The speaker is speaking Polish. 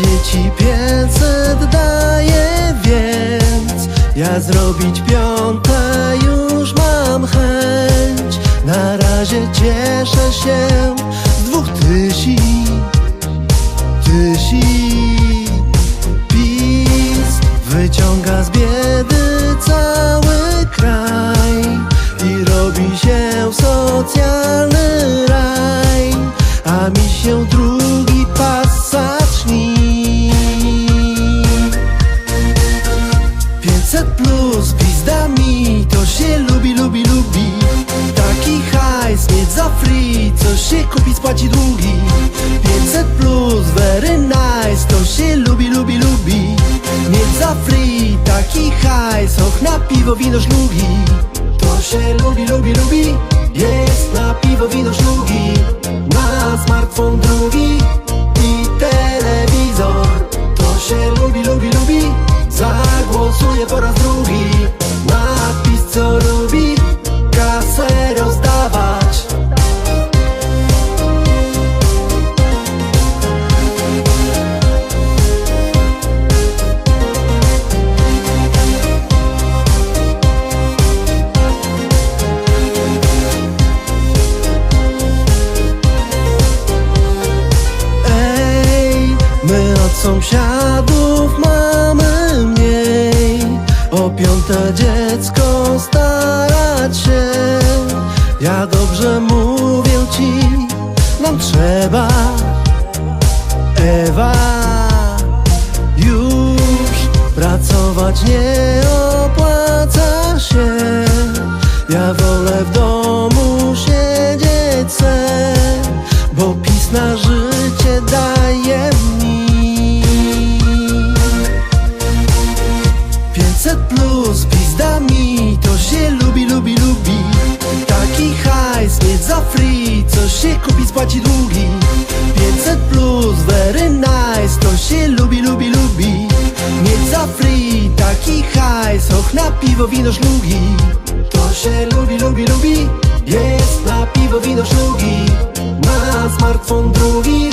dzieci 500 daje, więc ja zrobić piąte już mam chęć. Na razie cieszę się z dwóch tysięcy tysięcy. PiS wyciąga z biedy cały kraj i robi się socjalny raj, a mi się drugi. Co się kupi, spłaci długi. 500 plus very nice To się lubi, lubi, lubi. Mieć za free Taki hajs Och na piwo, wino, szlugi. To się lubi, lubi, lubi Jest na piwo, wino, szlugi. Na smartfon drugi sąsiadów mamy mniej. O piąte dziecko starać się. Ja dobrze mówię ci, nam trzeba. Ewa Już pracować nie opłaca się. Ja wolę w domu siedzieć se Bo pis na życie 500 plus pizdami To się lubi, lubi, lubi. Taki hajs mieć za free Co się kupi, spłaci długi. 500 plus very nice To się lubi, lubi, lubi. Mieć za free Taki hajs Och na piwo, wino, szlugi. To się lubi, lubi, lubi Jest na piwo, wino, szlugi. Na smartfon drugi